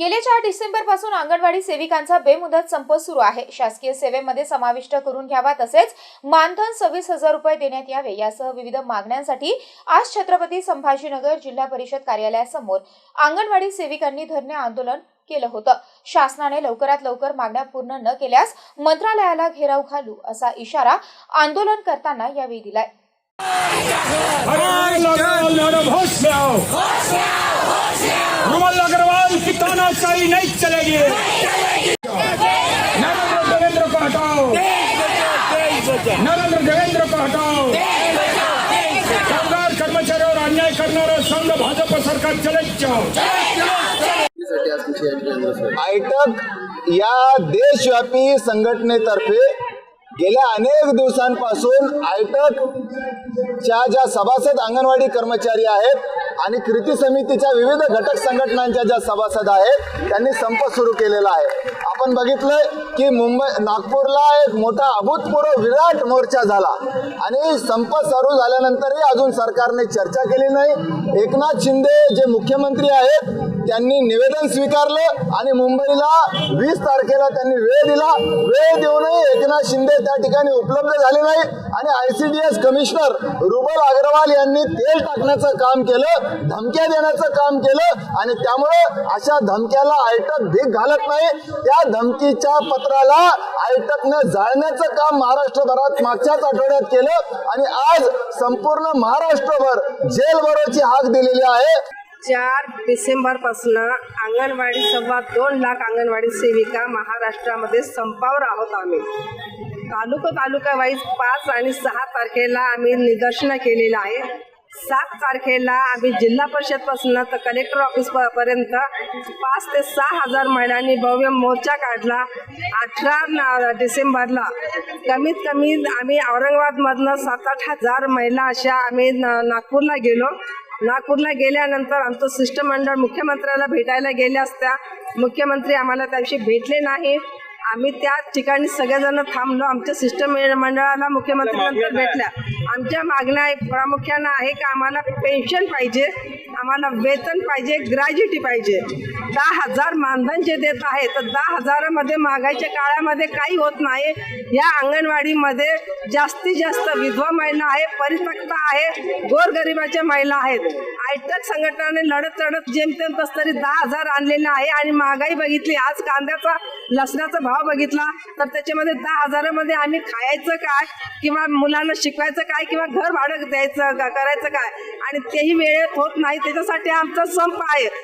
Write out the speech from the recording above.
गेल्या चार डिसेंबरपासून अंगणवाडी सेविकांचा बेमुदत संप सुरू आहे. शासकीय सेवेमध्ये समाविष्ट करून घ्यावा तसेच मानधन सव्वीस हजार रुपये देण्यात यावे यासह विविध मागण्यांसाठी आज छत्रपती संभाजीनगर जिल्हा परिषद कार्यालयासमोर अंगणवाडी सेविकांनी धरणे आंदोलन केलं होतं. शासनाने लवकरात लवकर मागण्या पूर्ण न केल्यास मंत्रालयाला घेराव घालू असा इशारा आंदोलन करताना यावेळी दिलाय. गाड़ी नहीं चलेगी नरेंद्र देवेंद्र को हटाओ नरेंद्र देवेंद्र को हटाओ कामगार कर्मचारी और अन्याय करणारा संघ भाजप सरकार चले जाओ आयटक या देशव्यापी संघटनेतर्फे गेल्या अनेक दिवसांपासून आयटकच्या ज्या सभासद अंगणवाडी कर्मचारी आहेत आणि कृती समितीच्या विविध घटक संघटनांच्या ज्या सभासद आहेत त्यांनी संप सुरू केलेला आहे. आपण बघितलंय की मुंबई नागपूरला एक मोठा अभूतपूर्व विराट मोर्चा झाला. आणि संप सुरू झाल्यानंतरही अजून सरकारने चर्चा केली नाही. एकनाथ शिंदे जे मुख्यमंत्री आहेत त्यांनी निवेदन स्वीकारलं आणि मुंबईला वीस तारखेला त्यांनी वेळ दिला. वेळ देऊनही एकनाथ शिंदे त्या ठिकाणी उपलब्ध झाले नाही. आणि आयसीडीएस कमिशनर रुबल अग्रवाल यांनी तेल टाकण्याचं काम केलं धमक्या देण्याचं काम केलं आणि त्यामुळं अशा धमक्याला आयटक भीक घालत नाही. त्या धमकीच्या पत्राला आयटकने जाळण्याचं काम महाराष्ट्रभरात मागच्याच आठवड्यात केलं आणि आज संपूर्ण महाराष्ट्रभर जेल भरोची हाक दिलेली आहे. चार डिसेंबरपासनं अंगणवाडी सव्वा दोन लाख अंगणवाडी सेविका महाराष्ट्रामध्ये संपावर आहोत आम्ही. तालुका तालुका वाईज पाच आणि सहा तारखेला आम्ही निदर्शनं केलेलं आहे. सात तारखेला आम्ही जिल्हा परिषदपासून तर कलेक्टर ऑफिस पर्यंत पाच ते सहा हजार महिलांनी भव्य मोर्चा काढला. अठरा डिसेंबरला कमीत कमी आम्ही औरंगाबादमधनं सात आठ हजार महिला अशा आम्ही नागपूरला गेलो. नागपूरला गेल्यानंतर आमचं शिष्टमंडळ मुख्यमंत्र्याला भेटायला गेल्या असत्या. मुख्यमंत्री आम्हाला त्याविषयी भेटले नाही आम्ही त्या ठिकाणी सगळेजण थांबलो. आमच्या शिष्टमंडळाला मुख्यमंत्र्यांनंतर भेटल्या. आमच्या मागण्या एक प्रामुख्यानं आहे की आम्हाला पेन्शन पाहिजे आम्हाला वेतन पाहिजे ग्रॅज्युटी पाहिजे. दहा हजार मानधन जे देत आहे तर दहा हजारामध्ये महागाईच्या काळामध्ये काही होत नाही. या अंगणवाडीमध्ये जास्तीत जास्त विधवा महिला आहे परित्यक्ता आहे गोरगरिबाच्या महिला आहेत. आयटक संघटनाने लढत लढत जेमतेम कस तरी दहा हजार आणलेलं आहे आणि महागाई बघितली. आज कांद्याचा लसणाचा भाव बघितला तर त्याच्यामध्ये दहा हजारामध्ये आम्ही खायचं काय किंवा मुलांना शिकवायचं काय किंवा घर भाडं द्यायचं का- करायचं काय? आणि तेही वेळेत होत नाही. त्याच्यासाठी आमचा संप आहे.